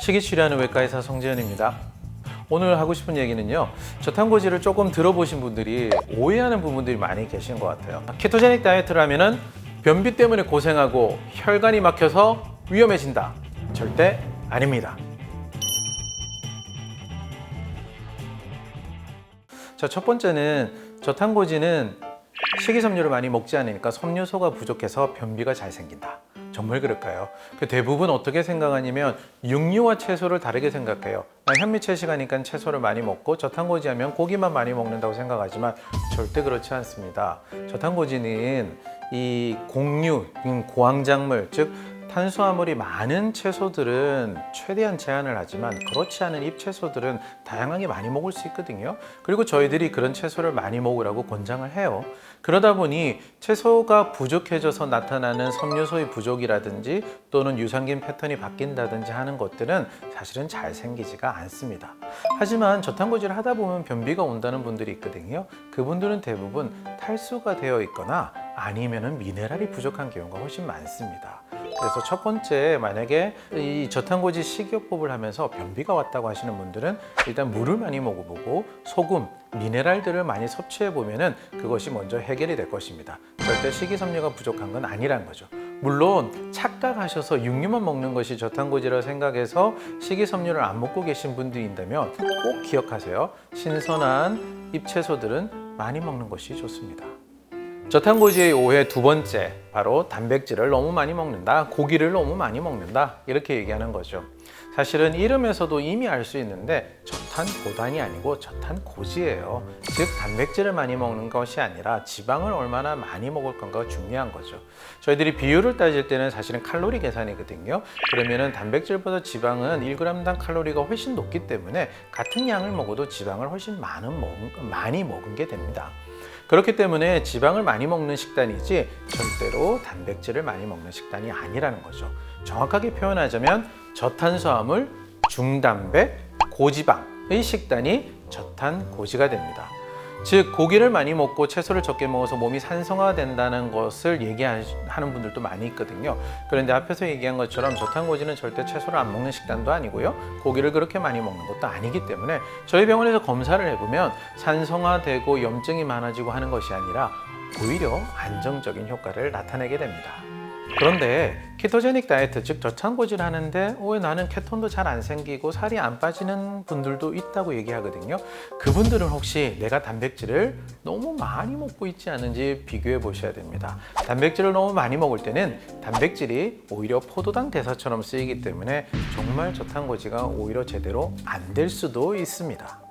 식이치료하는 외과 의사 송재현입니다. 오늘 하고 싶은 얘기는요. 저탄고지를 조금 들어보신 분들이 오해하는 부분들이 많이 계신 것 같아요. 케토제닉 다이어트를 하면은 변비 때문에 고생하고 혈관이 막혀서 위험해진다. 절대 아닙니다. 자, 첫 번째는 저탄고지는 식이섬유를 많이 먹지 않으니까 섬유소가 부족해서 변비가 잘 생긴다. 정말 그럴까요? 그 대부분 어떻게 생각하냐면 육류와 채소를 다르게 생각해요. 나 현미 채식하니까 채소를 많이 먹고 저탄고지 하면 고기만 많이 먹는다고 생각하지만 절대 그렇지 않습니다. 저탄고지는 이 곡류, 음, 고황작물, 즉 탄수화물이 많은 채소들은 최대한 제한을 하지만 그렇지 않은 잎채소들은 다양하게 많이 먹을 수 있거든요. 그리고 저희들이 그런 채소를 많이 먹으라고 권장을 해요. 그러다 보니 채소가 부족해져서 나타나는 섬유소의 부족이라든지 또는 유산균 패턴이 바뀐다든지 하는 것들은 사실은 잘 생기지가 않습니다. 하지만 저탄고지를 하다 보면 변비가 온다는 분들이 있거든요. 그분들은 대부분 탈수가 되어 있거나 아니면은 미네랄이 부족한 경우가 훨씬 많습니다. 그래서 첫 번째 만약에 이 저탄고지 식이요법을 하면서 변비가 왔다고 하시는 분들은 일단 물을 많이 먹어보고 소금, 미네랄들을 많이 섭취해 보면은 그것이 먼저 해결이 될 것입니다. 절대 식이섬유가 부족한 건 아니라는 거죠. 물론 착각하셔서 육류만 먹는 것이 저탄고지라 생각해서 식이섬유를 안 먹고 계신 분들이 있다면 꼭 기억하세요. 신선한 잎채소들은 많이 먹는 것이 좋습니다. 저탄고지의 오해 두 번째 바로 단백질을 너무 많이 먹는다 고기를 너무 많이 먹는다 이렇게 얘기하는 거죠. 사실은 이름에서도 이미 알 수 있는데 저탄고단이 아니고 저탄고지예요. 즉 단백질을 많이 먹는 것이 아니라 지방을 얼마나 많이 먹을 건가가 중요한 거죠. 저희들이 비율을 따질 때는 사실은 칼로리 계산이거든요. 그러면은 단백질보다 지방은 1g당 칼로리가 훨씬 높기 때문에 같은 양을 먹어도 지방을 훨씬 많은 먹은, 많이 먹은 게 됩니다 그렇기 때문에 지방을 많이 먹는 식단이지 절대로 단백질을 많이 먹는 식단이 아니라는 거죠. 정확하게 표현하자면 저탄수화물, 중단백, 고지방의 식단이 저탄고지가 됩니다. 즉 고기를 많이 먹고 채소를 적게 먹어서 몸이 산성화된다는 것을 얘기하는 분들도 많이 있거든요. 그런데 앞에서 얘기한 것처럼 저탄고지는 절대 채소를 안 먹는 식단도 아니고요. 고기를 그렇게 많이 먹는 것도 아니기 때문에 저희 병원에서 검사를 해보면 산성화되고 염증이 많아지고 하는 것이 아니라 오히려 안정적인 효과를 나타내게 됩니다. 그런데 키토제닉 다이어트 즉 저탄고지를 하는데 왜 나는 케톤도 잘 안 생기고 살이 안 빠지는 분들도 있다고 얘기하거든요. 그분들은 혹시 내가 단백질을 너무 많이 먹고 있지 않은지 비교해 보셔야 됩니다. 단백질을 너무 많이 먹을 때는 단백질이 오히려 포도당 대사처럼 쓰이기 때문에 정말 저탄고지가 오히려 제대로 안 될 수도 있습니다.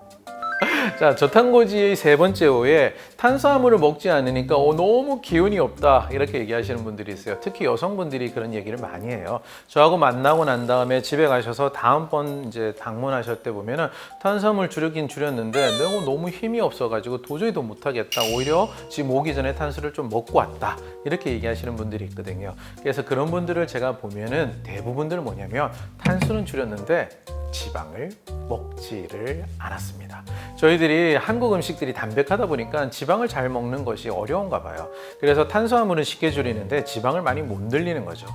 자, 저탄고지의 세 번째 오해 탄수화물을 먹지 않으니까 어, 너무 기운이 없다 이렇게 얘기하시는 분들이 있어요. 특히 여성분들이 그런 얘기를 많이 해요. 저하고 만나고 난 다음에 집에 가셔서 다음번 이제 방문하실 때 보면은 탄수화물 줄이긴 줄였는데 너무 너무 힘이 없어가지고 도저히 더 못하겠다. 오히려 지금 오기 전에 탄수를 좀 먹고 왔다 이렇게 얘기하시는 분들이 있거든요. 그래서 그런 분들을 제가 보면은 대부분들은 뭐냐면 탄수는 줄였는데 지방을 먹지를 않았습니다. 저희들이 한국 음식들이 담백하다 보니까 지방을 잘 먹는 것이 어려운가 봐요. 그래서 탄수화물은 쉽게 줄이는데 지방을 많이 못 늘리는 거죠.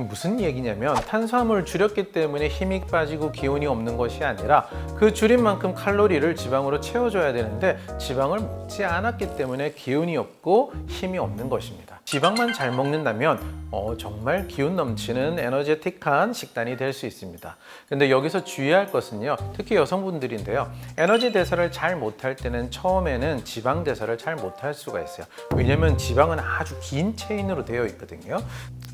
무슨 얘기냐면 탄수화물을 줄였기 때문에 힘이 빠지고 기운이 없는 것이 아니라 그 줄인 만큼 칼로리를 지방으로 채워줘야 되는데 지방을 먹지 않았기 때문에 기운이 없고 힘이 없는 것입니다. 지방만 잘 먹는다면 어, 정말 기운 넘치는 에너제틱한 식단이 될 수 있습니다. 근데 여기서 주의할 것은요, 특히 여성분들인데요, 에너지 대사를 잘 못할 때는 처음에는 지방 대사를 잘 못할 수가 있어요. 왜냐면 지방은 아주 긴 체인으로 되어 있거든요.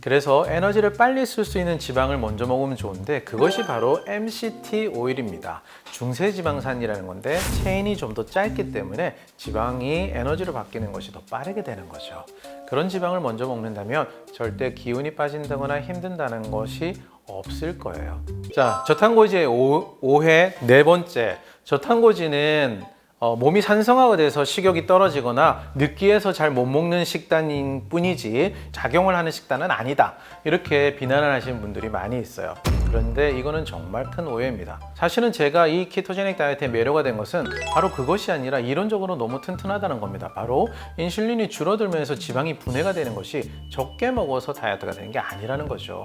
그래서 에너지를 빨리 쓸 수 있는 지방을 먼저 먹으면 좋은데 그것이 바로 MCT 오일입니다. 중세지방산이라는 건데 체인이 좀 더 짧기 때문에 지방이 에너지로 바뀌는 것이 더 빠르게 되는 거죠. 그런 지방을 먼저 먹는다면 절대 기운이 빠진다거나 힘든다는 것이 없을 거예요. 자, 저탄고지의 오, 오해 네 번째. 저탄고지는 어, 몸이 산성화가 돼서 식욕이 떨어지거나 느끼해서 잘 못 먹는 식단인 뿐이지 작용을 하는 식단은 아니다. 이렇게 비난을 하시는 분들이 많이 있어요. 그런데 이거는 정말 큰 오해입니다. 사실은 제가 이 키토제닉 다이어트에 매료가 된 것은 바로 그것이 아니라 이론적으로 너무 튼튼하다는 겁니다. 바로 인슐린이 줄어들면서 지방이 분해가 되는 것이 적게 먹어서 다이어트가 되는 게 아니라는 거죠.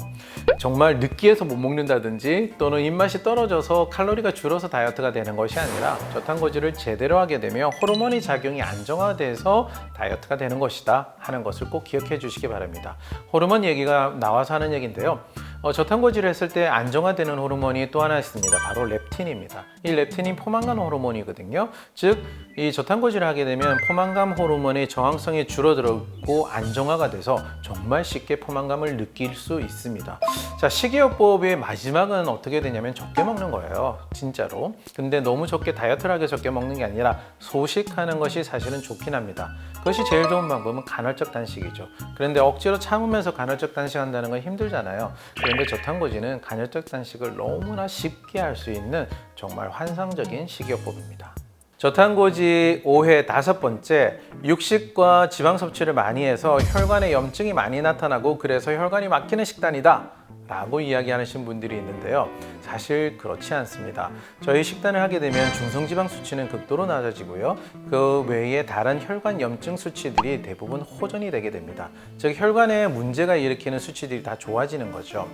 정말 느끼해서 못 먹는다든지 또는 입맛이 떨어져서 칼로리가 줄어서 다이어트가 되는 것이 아니라 저탄고지를 제대로 하게 되면 호르몬의 작용이 안정화돼서 다이어트가 되는 것이다 하는 것을 꼭 기억해 주시기 바랍니다. 호르몬 얘기가 나와서 하는 얘기인데요. 어, 저탄고지를 했을 때 안정화되는 호르몬이 또 하나 있습니다. 바로 렙틴입니다. 이 렙틴이 포만감 호르몬이거든요. 즉, 이 저탄고지를 하게 되면 포만감 호르몬의 저항성이 줄어들고 안정화가 돼서 정말 쉽게 포만감을 느낄 수 있습니다. 자, 식이요법의 마지막은 어떻게 되냐면 적게 먹는 거예요. 진짜로. 근데 너무 적게 다이어트를 하게 적게 먹는 게 아니라 소식하는 것이 사실은 좋긴 합니다. 그것이 제일 좋은 방법은 간헐적 단식이죠. 그런데 억지로 참으면서 간헐적 단식한다는 건 힘들잖아요. 그런데 저탄고지는 간헐적 단식을 너무나 쉽게 할 수 있는 정말 환상적인 식이요법입니다. 저탄고지 오해 다섯 번째, 육식과 지방 섭취를 많이 해서 혈관에 염증이 많이 나타나고 그래서 혈관이 막히는 식단이다. 라고 이야기하시는 분들이 있는데요. 사실 그렇지 않습니다. 저희 식단을 하게 되면 중성지방 수치는 극도로 낮아지고요. 그 외에 다른 혈관 염증 수치들이 대부분 호전이 되게 됩니다. 즉 혈관에 문제가 일으키는 수치들이 다 좋아지는 거죠.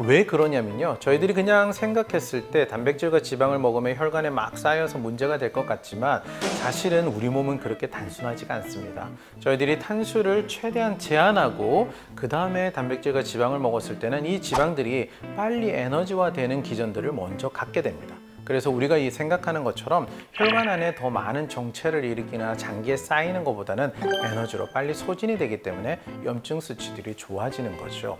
왜 그러냐면요. 저희들이 그냥 생각했을 때 단백질과 지방을 먹으면 혈관에 막 쌓여서 문제가 될 것 같지만 사실은 우리 몸은 그렇게 단순하지가 않습니다. 저희들이 탄수를 최대한 제한하고 그 다음에 단백질과 지방을 먹었을 때는 이 지방들이 빨리 에너지화 되는 기전들을 먼저 갖게 됩니다. 그래서 우리가 이 생각하는 것처럼 혈관 안에 더 많은 정체를 일으키나 장기에 쌓이는 것보다는 에너지로 빨리 소진이 되기 때문에 염증 수치들이 좋아지는 거죠.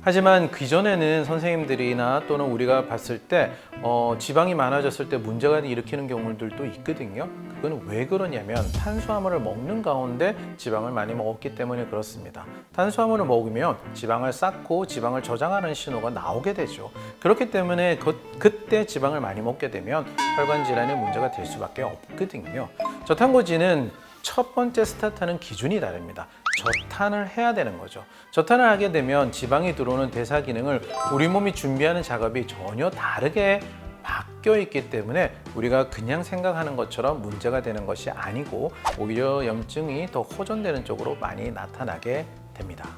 하지만 그전에는 선생님들이나 또는 우리가 봤을 때 어, 지방이 많아졌을 때 문제가 일으키는 경우들도 있거든요. 그건 왜 그러냐면 탄수화물을 먹는 가운데 지방을 많이 먹었기 때문에 그렇습니다. 탄수화물을 먹으면 지방을 쌓고 지방을 저장하는 신호가 나오게 되죠. 그렇기 때문에 그, 그때 지방을 많이 먹게 되면 혈관 질환의 문제가 될 수밖에 없거든요. 저탄고지는 첫 번째 스타트하는 기준이 다릅니다. 저탄을 해야 되는 거죠. 저탄을 하게 되면 지방이 들어오는 대사 기능을 우리 몸이 준비하는 작업이 전혀 다르게 바뀌어 있기 때문에 우리가 그냥 생각하는 것처럼 문제가 되는 것이 아니고 오히려 염증이 더 호전되는 쪽으로 많이 나타나게 됩니다.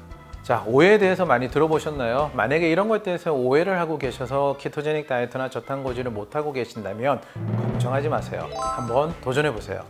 자, 오해에 대해서 많이 들어보셨나요? 만약에 이런 것에 대해서 오해를 하고 계셔서 키토제닉 다이어트나 저탄고지를 못하고 계신다면 걱정하지 마세요. 한번 도전해 보세요.